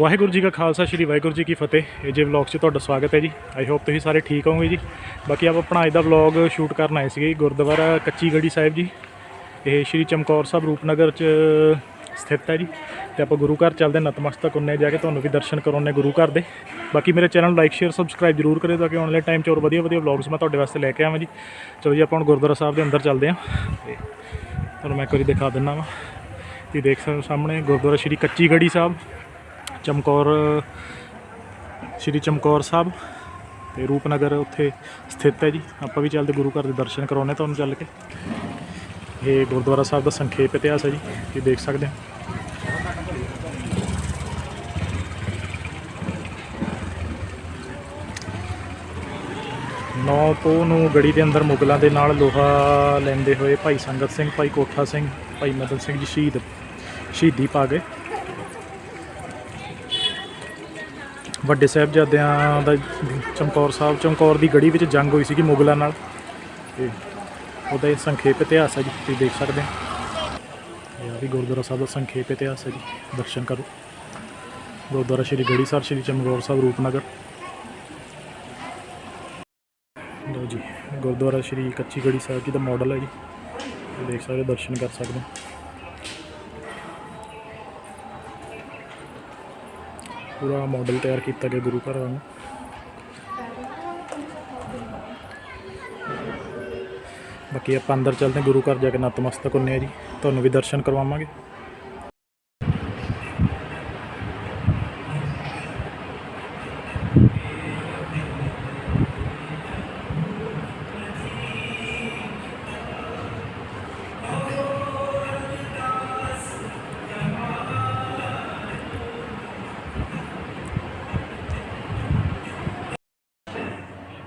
ਵਾਹਿਗੁਰੂ ਜੀ ਕਾ ਖਾਲਸਾ ਸ੍ਰੀ ਵਾਹਿਗੁਰੂ ਜੀ ਕੀ ਫਤਿਹ। ਇਹ ਜੇ ਵਲੌਗ 'ਚ ਤੁਹਾਡਾ ਸਵਾਗਤ ਹੈ ਜੀ। ਆਈ ਹੋਪ ਤੁਸੀਂ ਸਾਰੇ ਠੀਕ ਹੋਵੋਗੇ ਜੀ। ਬਾਕੀ ਆਪਾਂ ਆਪਣਾ ਅੱਜ ਦਾ ਵਲੌਗ ਸ਼ੂਟ ਕਰਨ ਆਏ ਸੀਗੇ ਗੁਰਦੁਆਰਾ ਕੱਚੀ ਗੜੀ ਸਾਹਿਬ ਜੀ। ਇਹ ਸ਼੍ਰੀ ਚਮਕੌਰ ਸਾਹਿਬ ਰੂਪਨਗਰ 'ਚ ਸਥਿਤ ਹੈ ਜੀ। ਤੇ ਆਪਾਂ ਗੁਰੂ ਘਰ ਚੱਲਦੇ ਹਾਂ, ਨਤਮਸਤਕ ਹੁੰਨੇ ਜਾ ਕੇ ਤੁਹਾਨੂੰ ਵੀ ਦਰਸ਼ਨ ਕਰਾਉਣੇ ਗੁਰੂ ਘਰ ਦੇ। ਬਾਕੀ ਮੇਰੇ ਚੈਨਲ ਨੂੰ ਲਾਈਕ ਸ਼ੇਅਰ ਸਬਸਕ੍ਰਾਈਬ ਜਰੂਰ ਕਰਿਓ ਤਾਂ ਕਿ ਆਉਣ ਵਾਲੇ ਟਾਈਮ 'ਚ ਹੋਰ ਵਧੀਆ ਵਧੀਆ ਵਲੌਗਸ ਮੈਂ ਤੁਹਾਡੇ ਵਾਸਤੇ ਲੈ ਕੇ ਆਵਾਂ ਜੀ। ਚਲੋ ਜੀ ਆਪਾਂ ਹੁਣ ਗੁਰਦੁਆਰਾ ਸਾਹਿਬ ਦੇ ਅੰਦਰ ਚੱਲਦੇ ਹਾਂ। ਤੇ ਤੁਹਾਨੂੰ ਮੈਂ ਇੱਕ ਵਾਰੀ ਦਿਖਾ ਦਿੰਦਾ ਵਾਂ। ਤੁਸੀਂ ਦੇਖ ਸਕਦੇ ਹੋ ਸਾਹਮਣੇ ਗੁਰਦੁਆਰਾ ਸ਼੍ਰੀ ਕੱਚੀ ਗੜੀ ਸਾਹਿਬ। ਚਮਕੌਰ, ਸ਼੍ਰੀ ਚਮਕੌਰ ਸਾਹਿਬ ਤੇ ਰੂਪਨਗਰ ਉੱਥੇ ਸਥਿਤ ਹੈ ਜੀ। ਆਪਾਂ ਵੀ ਚੱਲਦੇ ਗੁਰੂ ਘਰ ਦੇ ਦਰਸ਼ਨ ਕਰਾਉਣੇ ਤੁਹਾਨੂੰ ਚੱਲ ਕੇ। ਇਹ ਗੁਰਦੁਆਰਾ ਸਾਹਿਬ ਦਾ ਸੰਖੇਪ ਇਤਿਹਾਸ ਹੈ ਜੀ, ਤੁਸੀਂ ਦੇਖ ਸਕਦੇ ਹੋ। ਨੌ ਪੋਹ ਨੂੰ ਗੜੀ ਦੇ ਅੰਦਰ ਮੁਗਲਾਂ ਦੇ ਨਾਲ ਲੋਹਾ ਲੈਂਦੇ ਹੋਏ ਭਾਈ ਸੰਗਤ ਸਿੰਘ, ਭਾਈ ਕੋਠਾ ਸਿੰਘ, ਭਾਈ ਮਦਨ ਸਿੰਘ ਜੀ ਸ਼ਹੀਦ, ਸ਼ਹੀਦੀ ਪਾ ਗਏ। ਵੱਡੇ ਸਾਹਿਬਜ਼ਾਦਿਆਂ ਦਾ ਚਮਕੌਰ ਸਾਹਿਬ ਚਮਕੌਰ ਦੀ ਗੜੀ ਵਿੱਚ ਜੰਗ ਹੋਈ ਸੀਗੀ ਮੁਗਲਾਂ ਨਾਲ। ਤੇ ਉਹਦਾ ਇਹ ਸੰਖੇਪ ਇਤਿਹਾਸ ਹੈ ਜੀ ਤੁਸੀਂ ਦੇਖ ਸਕਦੇ ਹੋ। ਇਹ ਵੀ ਗੁਰਦੁਆਰਾ ਸਾਹਿਬ ਦਾ ਸੰਖੇਪ ਇਤਿਹਾਸ ਹੈ ਜੀ ਦਰਸ਼ਨ ਕਰੋ। ਗੁਰਦੁਆਰਾ ਸ਼੍ਰੀ ਗੜੀ ਸਾਹਿਬ ਸ਼੍ਰੀ ਚਮਕੌਰ ਸਾਹਿਬ ਰੂਪਨਗਰ। ਲਓ ਜੀ ਗੁਰਦੁਆਰਾ ਸ਼੍ਰੀ ਕੱਚੀ ਗੜੀ ਸਾਹਿਬ ਜੀ ਦਾ ਮਾਡਲ ਹੈ ਜੀ। ਦੇਖ ਸਕਦੇ ਹੋ, ਦਰਸ਼ਨ ਕਰ ਸਕਦੇ ਹੋ। ਪੂਰਾ ਮਾਡਲ ਤਿਆਰ ਕੀਤਾ ਗਿਆ ਗੁਰੂ ਘਰ ਨੂੰ। ਬਾਕੀ ਆਪਾਂ ਅੰਦਰ ਚੱਲਦੇ ਹਾਂ। ਗੁਰੂ ਘਰ ਜਾ ਕੇ ਨਤਮਸਤਕ ਹੁੰਨੇ ਆ ਜੀ। ਤੁਹਾਨੂੰ ਵੀ ਦਰਸ਼ਨ ਕਰਵਾਵਾਂਗੇ।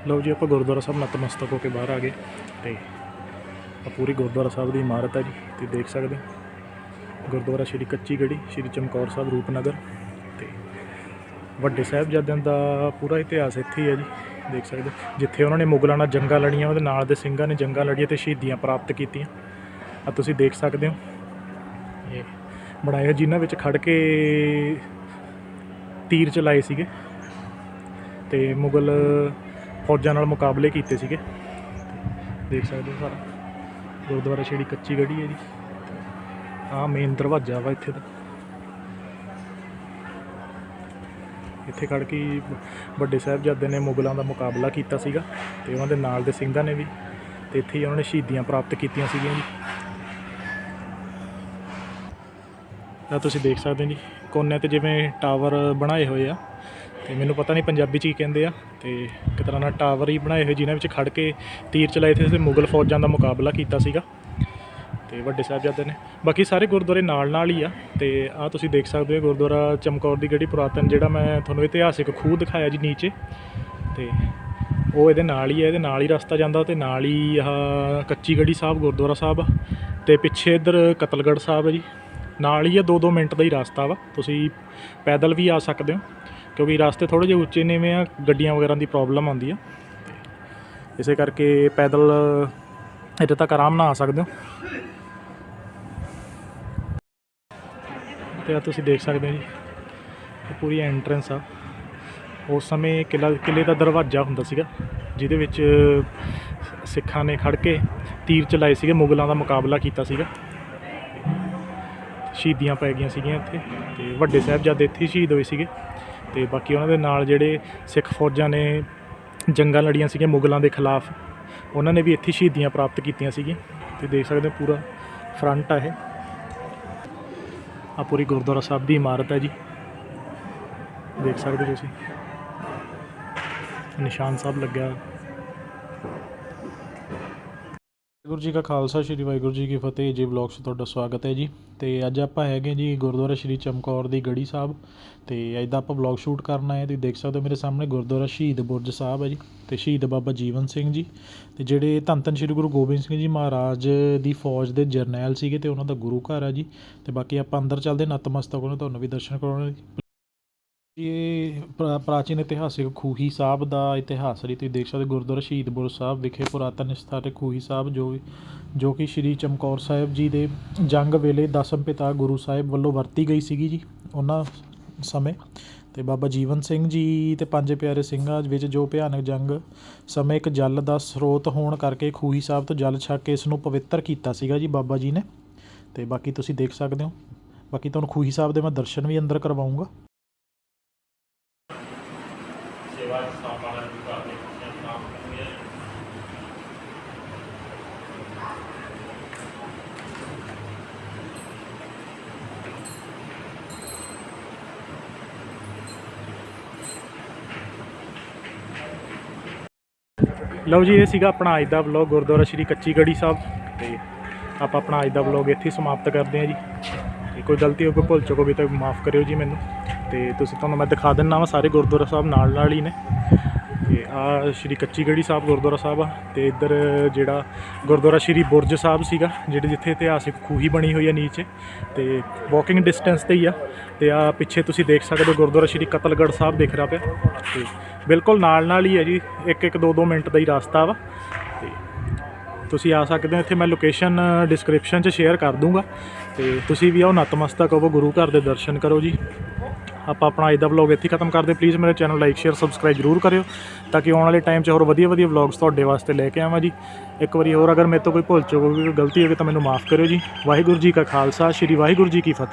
ਲਓ ਜੀ, ਆਪਾਂ ਗੁਰਦੁਆਰਾ ਸਾਹਿਬ ਨਤਮਸਤਕ ਹੋ ਕੇ ਬਾਹਰ ਆ ਗਏ ਤੇ ਆ ਪੂਰੀ ਗੁਰਦੁਆਰਾ ਸਾਹਿਬ ਦੀ ਇਮਾਰਤ ਹੈ ਜੀ, ਤੁਸੀਂ ਦੇਖ ਸਕਦੇ ਹੋ। ਗੁਰਦੁਆਰਾ ਸ਼੍ਰੀ ਕੱਚੀ ਗੜੀ, ਸ਼੍ਰੀ ਚਮਕੌਰ ਸਾਹਿਬ, ਰੂਪਨਗਰ ਤੇ ਵੱਡੇ ਸਾਹਿਬਜ਼ਾਦਿਆਂ ਦਾ ਪੂਰਾ ਇਤਿਹਾਸ ਇੱਥੇ ਹੀ ਹੈ ਜੀ, ਦੇਖ ਸਕਦੇ ਜਿੱਥੇ ਉਹਨਾਂ ਨੇ ਮੁਗਲਾਂ ਨਾਲ ਜੰਗਾਂ ਲੜੀਆਂ, ਉਹਦੇ ਨਾਲ ਦੇ ਸਿੰਘਾਂ ਨੇ ਜੰਗਾਂ ਲੜੀਆਂ ਤੇ ਸ਼ਹੀਦੀਆਂ ਪ੍ਰਾਪਤ ਕੀਤੀਆਂ। ਆ ਤੁਸੀਂ ਦੇਖ ਸਕਦੇ ਹੋ, ਇਹ ਬਣਾਏ ਜਿਨ੍ਹਾਂ ਵਿੱਚ ਖੜ ਕੇ ਤੀਰ ਚਲਾਏ ਸੀਗੇ ਤੇ ਮੁਗਲ ਫੌਜਾਂ ਨਾਲ ਮੁਕਾਬਲੇ ਕੀਤੇ ਸੀਗੇ। ਦੇਖ ਸਕਦੇ ਹੋ ਸਾਰਾ। ਗੁਰਦੁਆਰਾ ਛੇੜੀ ਕੱਚੀ ਗੜੀ ਹੈ ਜੀ। ਆਹ ਮੇਨ ਦਰਵਾਜ਼ਾ ਵਾ ਇੱਥੇ ਦਾ। ਇੱਥੇ ਖੜ ਕੇ ਵੱਡੇ ਸਾਹਿਬਜ਼ਾਦੇ ਨੇ ਮੁਗਲਾਂ ਦਾ ਮੁਕਾਬਲਾ ਕੀਤਾ ਸੀਗਾ ਤੇ ਉਹਨਾਂ ਦੇ ਨਾਲ ਦੇ ਸਿੰਘਾਂ ਨੇ ਵੀ ਤੇ ਇੱਥੇ ਹੀ ਉਹਨਾਂ ਨੇ ਸ਼ਹੀਦੀਆਂ ਪ੍ਰਾਪਤ ਕੀਤੀਆਂ ਸੀਗੀਆਂ ਜੀ। ਤਾਂ ਤੁਸੀਂ ਦੇਖ ਸਕਦੇ ਹੋ ਜੀ। ਕੋਨੇ ਤੇ ਜਿਵੇਂ ਟਾਵਰ ਬਣਾਏ ਹੋਏ ਆ ਤੇ ਮੈਨੂੰ ਪਤਾ ਨਹੀਂ ਪੰਜਾਬੀ ਚ ਕੀ ਕਹਿੰਦੇ ਆ ਤੇ ਇੱਕ ਤਰ੍ਹਾਂ ਨਾਲ ਟਾਵਰ ਹੀ ਬਣਾਏ ਹੋਏ ਜਿਨ੍ਹਾਂ ਵਿੱਚ ਖੜ ਕੇ ਤੀਰ ਚਲਾਏ ਥੇ ਤੇ ਮੁਗਲ ਫੌਜਾਂ ਦਾ ਮੁਕਾਬਲਾ ਕੀਤਾ ਸੀਗਾ ਤੇ ਵੱਡੇ ਸਾਹਿਬਜ਼ਾਦੇ ਨੇ। ਬਾਕੀ ਸਾਰੇ ਗੁਰਦੁਆਰੇ ਨਾਲ ਨਾਲ ਹੀ ਆ ਤੇ ਆ ਤੁਸੀਂ ਦੇਖ ਸਕਦੇ ਹੋ ਗੁਰਦੁਆਰਾ ਚਮਕੌਰ ਦੀ ਗੜੀ ਪੁਰਾਤਨ ਜਿਹੜਾ ਮੈਂ ਤੁਹਾਨੂੰ ਇਤਿਹਾਸਿਕ ਖੂਹ ਦਿਖਾਇਆ ਜੀ ਨੀਚੇ। ਤੇ ਉਹ ਇਹਦੇ ਨਾਲ ਹੀ ਹੈ ਇਹਦੇ ਨਾਲ ਹੀ ਰਸਤਾ ਜਾਂਦਾ ਤੇ ਨਾਲ ਹੀ ਆਹ ਕੱਚੀ ਗੜੀ ਸਾਹਿਬ, ਗੁਰਦੁਆਰਾ ਸਾਹਿਬ ਆ। ਤੇ ਪਿੱਛੇ ਇੱਧਰ ਕਤਲਗੜ੍ਹ ਸਾਹਿਬ ਹੈ ਜੀ। ਨਾਲ ਹੀ ਆ 2-2 ਮਿੰਟ ਦਾ ਹੀ ਰਸਤਾ ਵਾ। ਤੁਸੀਂ ਪੈਦਲ ਵੀ ਆ ਸਕਦੇ ਹੋ। ਕਿਉਂਕਿ ਰਸਤੇ ਥੋੜੇ ਜਿਹੇ ਉੱਚੇ ਨੀਵੇਂ ਆ, ਗੱਡੀਆਂ ਵਗੈਰਾ ਦੀ ਪ੍ਰੋਬਲਮ ਆਉਂਦੀ ਆ। ਇਸੇ ਕਰਕੇ ਪੈਦਲ ਇੱਥੇ ਤੱਕ ਆਰਾਮ ਨਾਲ ਆ ਸਕਦੇ ਹੋ। ਤੇ ਆ ਤੁਸੀਂ ਦੇਖ ਸਕਦੇ ਹੋ ਜੀ, ਇਹ ਪੂਰੀ ਐਂਟਰੈਂਸ ਆ। ਉਸ ਸਮੇਂ ਕਿਲਾ ਕਿਲੇ ਦਾ ਦਰਵਾਜ਼ਾ ਹੁੰਦਾ ਸੀਗਾ, ਜਿਹਦੇ ਵਿੱਚ ਸਿੱਖਾਂ ਨੇ ਖੜ ਕੇ ਤੀਰ ਚਲਾਏ ਸੀਗੇ, ਮੁਗਲਾਂ ਦਾ ਮੁਕਾਬਲਾ ਕੀਤਾ ਸੀਗਾ। ਸ਼ਹੀਦੀਆਂ ਪੈ ਗਈਆਂ ਸੀਗੀਆਂ ਇੱਥੇ, ਤੇ ਵੱਡੇ ਸਾਹਿਬਜ਼ਾਦੇ ਇੱਥੇ ਹੀ ਸ਼ਹੀਦ ਹੋਏ ਸੀਗੇ। ਤੇ ਬਾਕੀ ਉਹਨਾਂ ਦੇ ਨਾਲ ਜਿਹੜੇ ਸਿੱਖ ਫੌਜਾਂ ਨੇ ਜੰਗਾਂ ਲੜੀਆਂ ਸੀਗੀਆਂ ਮੁਗਲਾਂ ਦੇ ਖਿਲਾਫ, ਉਹਨਾਂ ਨੇ ਵੀ ਇੱਥੇ ਸ਼ਹੀਦੀਆਂ ਪ੍ਰਾਪਤ ਕੀਤੀਆਂ ਸੀਗੀਆਂ। ਤੇ ਦੇਖ ਸਕਦੇ ਹੋ ਪੂਰਾ ਫਰੰਟ ਆ ਇਹ। ਆ ਪੂਰੀ ਗੁਰਦੁਆਰਾ ਸਾਹਿਬ ਦੀ ਇਮਾਰਤ ਹੈ ਜੀ। ਦੇਖ ਸਕਦੇ ਹੋ ਤੁਸੀਂ। ਨਿਸ਼ਾਨ ਸਾਹਿਬ ਲੱਗਿਆ। ਵਾਹਿਗੁਰੂ ਜੀ ਕਾ ਖਾਲਸਾ, ਸ਼੍ਰੀ ਵਾਹਿਗੁਰੂ ਜੀ ਕੀ ਫਤਿਹ। ਜੀ ਵਲੌਗ 'ਚ ਤੁਹਾਡਾ ਸਵਾਗਤ ਹੈ ਜੀ। ਤੇ ਅੱਜ ਆਪਾਂ ਹੈਗੇ ਜੀ ਗੁਰਦੁਆਰਾ ਸ਼੍ਰੀ ਚਮਕੌਰ ਦੀ ਗੜੀ ਸਾਹਿਬ। ਤੇ ਅੱਜ ਆਪਾਂ ਵਲੌਗ ਸ਼ੂਟ ਕਰਨ ਆਏ ਤੁਸੀਂ ਦੇਖ ਸਕਦੇ ਹੋ ਮੇਰੇ ਸਾਹਮਣੇ ਗੁਰਦੁਆਰਾ ਸ਼ਹੀਦ ਬੁਰਜ ਸਾਹਿਬ ਹੈ ਜੀ ਤੇ ਸ਼ਹੀਦ ਬਾਬਾ ਜੀਵਨ ਸਿੰਘ ਜੀ। ਤੇ ਜਿਹੜੇ ਧੰਨ ਧੰਨ ਸ਼੍ਰੀ ਗੁਰੂ ਗੋਬਿੰਦ ਸਿੰਘ ਜੀ ਮਹਾਰਾਜ ਦੀ ਫੌਜ ਦੇ ਜਰਨੈਲ ਸੀਗੇ ਤੇ ਉਹਨਾਂ ਦਾ ਗੁਰੂ ਘਰ ਆ ਜੀ। ਤੇ ਬਾਕੀ ਆਪਾਂ ਅੰਦਰ ਚੱਲਦੇ ਨਤਮਸਤਕ ਉਹਨਾਂ ਤੁਹਾਨੂੰ ਵੀ ਦਰਸ਼ਨ ਕਰਾਉਣੇ ਜੀ। ਇਹ ਪ੍ਰਾ- ਪ੍ਰਾਚੀਨ ਇਤਿਹਾਸਿਕ ਖੂਹੀ ਸਾਹਿਬ ਦਾ ਇਤਿਹਾਸ ਹੈ ਜੀ ਤੁਸੀਂ ਦੇਖ ਸਕਦੇ ਹੋ ਗੁਰਦੁਆਰਾ ਸ਼ਹੀਦਪੁਰ ਸਾਹਿਬ ਵਿਖੇ ਪੁਰਾਤਨ ਸਥਾਨਕ ਖੂਹੀ ਸਾਹਿਬ ਜੋ ਜੋ ਕਿ ਸ਼੍ਰੀ ਚਮਕੌਰ ਸਾਹਿਬ ਜੀ ਦੇ ਜੰਗ ਵੇਲੇ ਦਸਮ ਪਿਤਾ ਗੁਰੂ ਸਾਹਿਬ ਵੱਲੋਂ ਵਰਤੀ ਗਈ ਸੀਗੀ ਜੀ ਉਹਨਾਂ ਸਮੇਂ। ਤੇ ਬਾਬਾ ਜੀਵਨ ਸਿੰਘ ਜੀ ਤੇ ਪੰਜ ਪਿਆਰੇ ਸਿੰਘਾਂ ਵਿੱਚ ਜੋ ਭਿਆਨਕ ਜੰਗ ਸਮੇਂ ਇੱਕ ਜਲ ਦਾ ਸਰੋਤ ਹੋਣ ਕਰਕੇ ਖੂਹੀ ਸਾਹਿਬ ਤੋਂ ਜਲ ਛਕ ਕੇ ਇਸ ਨੂੰ ਪਵਿੱਤਰ ਕੀਤਾ ਸੀਗਾ ਜੀ ਬਾਬਾ ਜੀ ਨੇ। ਤੇ ਬਾਕੀ ਤੁਸੀਂ ਦੇਖ ਸਕਦੇ ਹੋ। ਬਾਕੀ ਤੁਹਾਨੂੰ ਖੂਹੀ ਸਾਹਿਬ ਦੇ ਮੈਂ ਦਰਸ਼ਨ ਵੀ ਅੰਦਰ ਕਰਵਾਉਂਗਾ। ਸੇਵਾ ਸਥਾਪਨਾ ਦੀ ਕਰਦੇ ਲਓ ਜੀ, ਇਹ ਸੀਗਾ ਆਪਣਾ ਅੱਜ ਦਾ ਵਲੌਗ ਗੁਰਦੁਆਰਾ ਸ਼੍ਰੀ ਕੱਚੀ ਗੜੀ ਸਾਹਿਬ। ਤੇ ਆਪਾਂ ਆਪਣਾ ਅੱਜ ਦਾ ਵਲੌਗ ਇੱਥੇ ਹੀ ਸਮਾਪਤ ਕਰਦੇ ਹਾਂ ਜੀ। ਕੋਈ ਗਲਤੀ ਹੋ ਕੋਈ ਭੁੱਲ ਚੁੱਕੋ ਵੀ ਤਾਂ ਮਾਫ ਕਰਿਓ ਜੀ ਮੈਨੂੰ। ਤੇ ਤੁਸੀਂ ਤੁਹਾਨੂੰ ਮੈਂ ਦਿਖਾ ਦਿੰਨਾ ਵਾ, ਸਾਰੇ ਗੁਰਦੁਆਰਾ ਸਾਹਿਬ ਨਾਲ ਨਾਲ ਹੀ ਨੇ। ਤੇ ਆ ਸ਼੍ਰੀ ਕੱਚੀ ਗੜੀ ਸਾਹਿਬ ਗੁਰਦੁਆਰਾ ਸਾਹਿਬ ਆ, ਤੇ ਇੱਧਰ ਜਿਹੜਾ ਗੁਰਦੁਆਰਾ ਸ਼੍ਰੀ ਬੁਰਜ ਸਾਹਿਬ ਸੀਗਾ, ਜਿਹੜੇ ਜਿੱਥੇ ਇਤਿਹਾਸਿਕ ਖੂਹੀ ਬਣੀ ਹੋਈ ਆ ਨੀਚੇ, ਤੇ ਵਾਕਿੰਗ ਡਿਸਟੈਂਸ ਤੇ ਹੀ ਆ। ਤੇ ਆ ਪਿੱਛੇ ਤੁਸੀਂ ਦੇਖ ਸਕਦੇ ਹੋ ਗੁਰਦੁਆਰਾ ਸ਼੍ਰੀ ਕਤਲਗੜ੍ਹ ਸਾਹਿਬ ਦਿਖ ਰਿਹਾ ਪਿਆ। ਤੇ ਬਿਲਕੁਲ ਨਾਲ ਨਾਲ ਹੀ ਹੈ ਜੀ, ਇੱਕ ਇੱਕ ਦੋ ਦੋ ਮਿੰਟ ਦਾ ਹੀ ਰਸਤਾ ਵਾ। ਤੇ ਤੁਸੀਂ ਆ ਸਕਦੇ ਹੋ, ਇੱਥੇ ਮੈਂ ਲੋਕੇਸ਼ਨ ਡਿਸਕ੍ਰਿਪਸ਼ਨ 'ਚ ਸ਼ੇਅਰ ਕਰ ਦੂੰਗਾ। ਤੇ ਤੁਸੀਂ ਵੀ ਆਓ, ਨਤਮਸਤਕ ਹੋਵੋ, ਗੁਰੂ ਘਰ ਦੇ ਦਰਸ਼ਨ ਕਰੋ ਜੀ। ਆਪਾਂ ਆਪਣਾ ਅੱਜ ਦਾ ਵਲੌਗ ਇੱਥੇ ਖਤਮ ਕਰਦੇ ਪਲੀਜ਼ ਮੇਰੇ ਚੈਨਲ ਲਾਈਕ ਸ਼ੇਅਰ ਸਬਸਕ੍ਰਾਈਬ ਜਰੂਰ ਕਰਿਓ ਤਾਂ ਕਿ ਆਉਣ ਵਾਲੇ ਟਾਈਮ 'ਚ ਹੋਰ ਵਧੀਆ ਵਧੀਆ ਵਲੌਗਸ ਤੁਹਾਡੇ ਵਾਸਤੇ ਲੈ ਕੇ ਆਵਾਂ ਜੀ। ਇੱਕ ਵਾਰੀ ਹੋਰ ਅਗਰ ਮੇਰੇ ਤੋਂ ਕੋਈ ਭੁੱਲ ਚੁੱਕ ਕੋਈ ਗਲਤੀ ਹੋਵੇ ਤਾਂ ਮੈਨੂੰ ਮਾਫ ਕਰਿਓ ਜੀ। ਵਾਹਿਗੁਰੂ ਜੀ ਕਾ ਖਾਲਸਾ, ਸ੍ਰੀ ਵਾਹਿਗੁਰੂ ਜੀ ਕੀ ਫਤਿਹ।